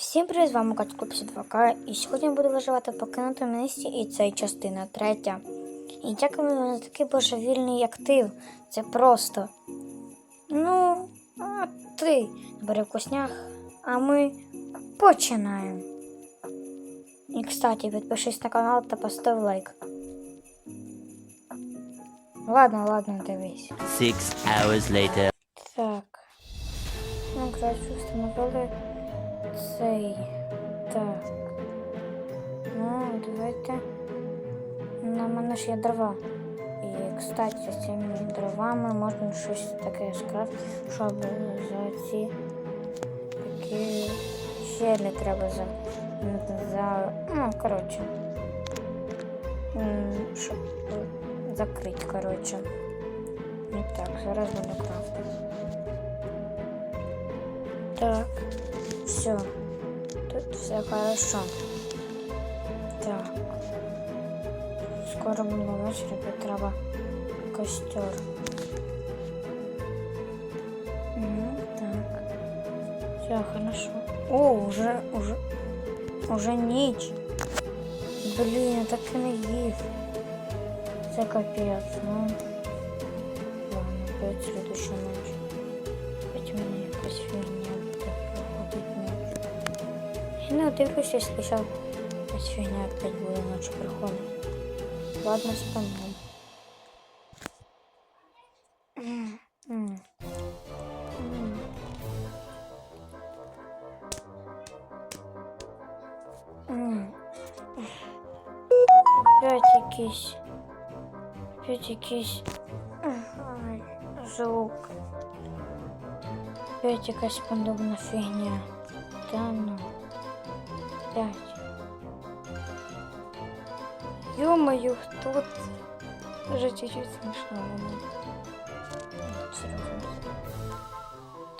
Всім привіт, з вами Катько 52К і сьогодні я буду виживати в покинутому місті і це частина третя. І дякуємо за такий божевільний актив. Це просто. Ну, а ти бери вкуснях, а ми починаємо. І, кстати, підпишись на канал та постав лайк. Ладно, ладно, дивись. Six hours later. Так. Ну, краще встановили цей. Так. Ну, давайте. На мене ж є дрова. І, кстати, з цими дровами можна щось таке скрафтити, щоб за ці такі щелі треба за. за ну, коротше. М, Щоб закрити, коротше. І так, зараз буду крафтити. Так, все. Тут все хорошо. Так. Скоро буде вечір, і треба костер. Ну, так. Все хорошо. О, уже, уже, уже ніч. Блін, я так і не їв. Це капець, ну. Ладно, опять следующая ночь. Опять у мене якась фігня буде проходить ніч. Я не дивлюсь, якщо зараз якась фігня опять буде ночі проходить. Ладно, спимо. М, м. М. М. Опять якийсь. Опять якийсь. Ай, звук. Опять якась подобна фігня. Та ну. Опять. Ё-моё, тут уже чуть-чуть смешно. но- Вот, серьезно.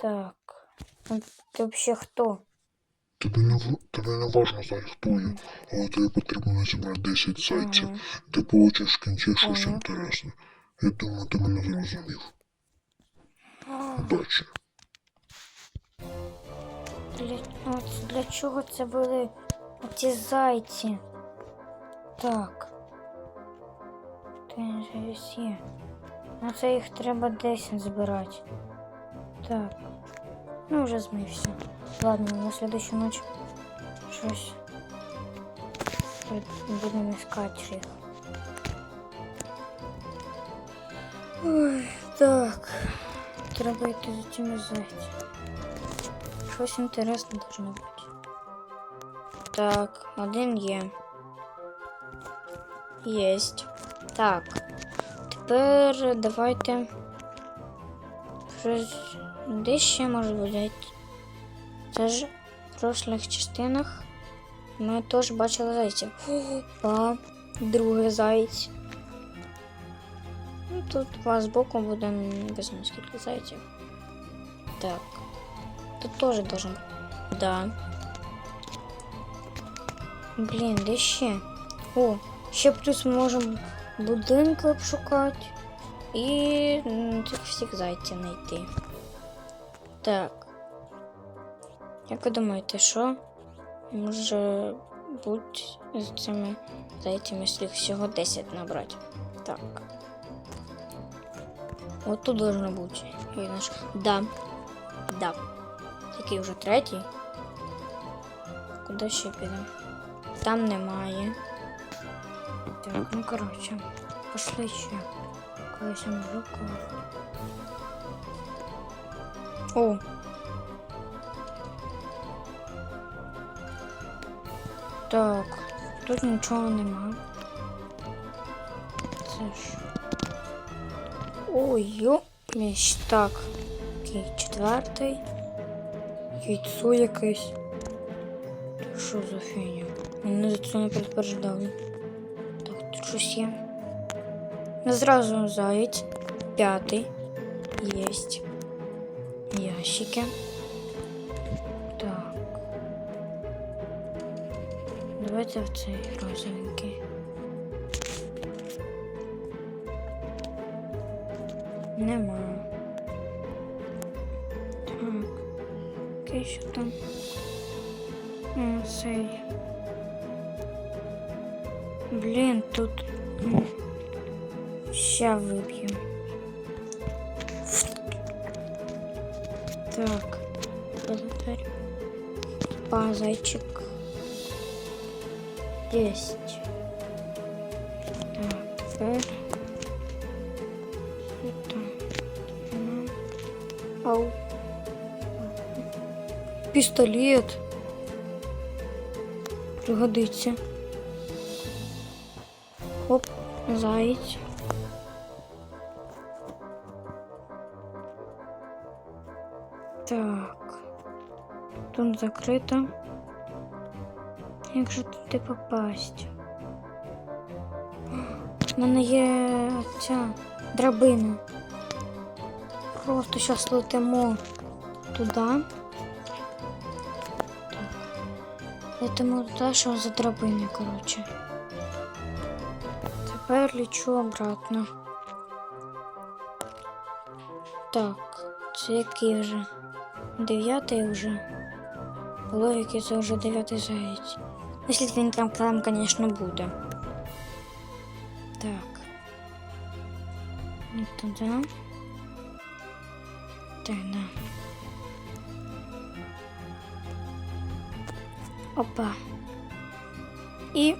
Так. Ну, Ты вообще кто? Тобі не, в- тобі не важно знати, хто я, але тобі потрібно зібрати 10 зайців. Ага. Ти получиш в кінці щось Ага. інтересне. Я думаю, ти мене зрозумів. Удачі. Для, от для чого це були ці зайці? Так. Є. Ну це їх треба 10 збирати. Так. Ну вже змився. Ладно, на следующую ночь щось будемо іскати їх. Ой, так. Треба йти за цими зайцями. Щось інтересне должно бути. Так, один є. Єсть. Так. Тепер давайте. Щось. Де ще може бути? Це ж в прошлих частинах ми теж бачили зайців. Опа, другий. Ну, тут у вас збоку буде не скільки зайців. Так. Тут тоже должен. Да. Блін, де ще? О, ще плюс ми можемо будинки обшукати і цих всіх зайців знайти. Так. Як ви думаєте, що може бути з цими зайцями, їх всього 10 набрати? Так. От тут должно бути. Наш... Да. Да. Такий вже третій. Куди ще підемо? Там немає. Так, ну коротше, пошли ще. Колись я можу О! Так, тут нічого нема. Це ж. Ой, йо, так. Окей, четвертий. Яйцо якесь. Що за фігня? Мене за це не предупреждали. Так, тут щось є. Зразу заєць. П'ятий. Єсть. Ящики. Так. Давайте в цей розовенький. Нема. Окей, що там? цей. Блін, тут. Ща виб'ю. Так. Благодарю. Па, зайчик. Есть. Так. Это. Ау. Пістолет. Пригодиться. Хоп, заєць. Так. Тут закрито. Як же туди попасть? У мене є ця драбина. Просто зараз летимо туди. Летимо туди, що за драбини, коротше. Тепер лічу обратно. Так, це який вже? Дев'ятий вже. Логіки це вже дев'ятий заєць. Якщо він там, там, звісно, буде. Так. Туди. Так, да. Опа. И...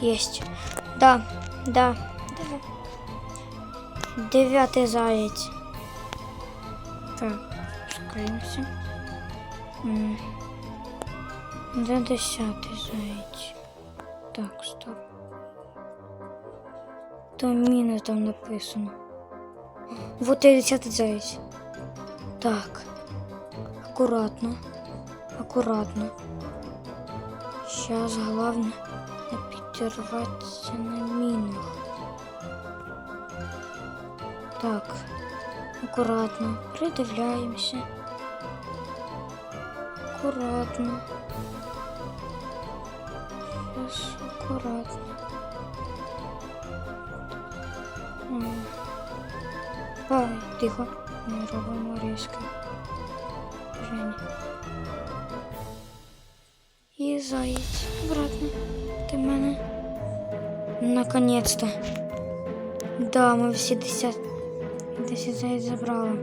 Есть. Да, да, да. Девятый заяц. Так, шукаемся. М. Де десятий заяць? Так, стоп. То міна там написано. Вот і десятий заяць. Так. Акуратно. Акуратно. Сейчас главное не підірватися на мінах. Так. Акуратно. Придивляємося. Акуратно. Сейчас акуратно. М. Тихо. Не робимо різко. Жені. І заєць. Обратно. Ти мене. Наконец-то. Да, ми всі 10 10 заєць забрали.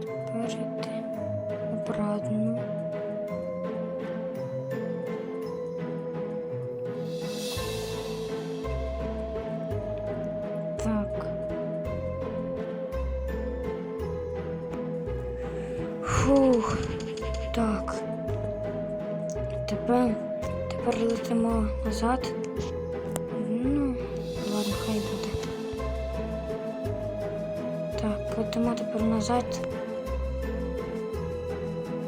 Тепер йти обратно. Так. Фух. Так. Тепер, тепер летимо назад. Ну, ладно, хай буде. Так, летимо тепер назад.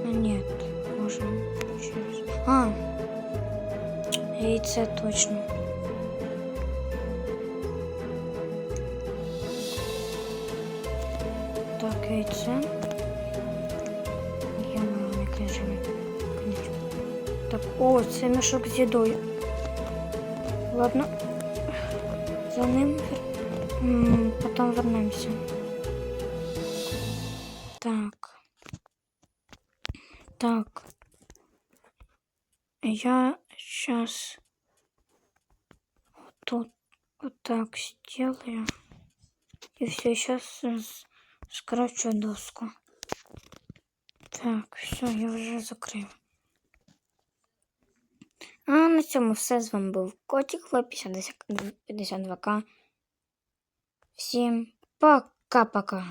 А, ні, може через. А! Яйце точно. Так, яйце. Так, о, це мішок з їдою. Ладно. За ним потім вернемося. Так. Так. Я сейчас тут вот так сделаю. И все, сейчас скручу доску. Так, все, я вже закрив. А на цьому все з вами був Котик Ло 52К. Всім пока-пока.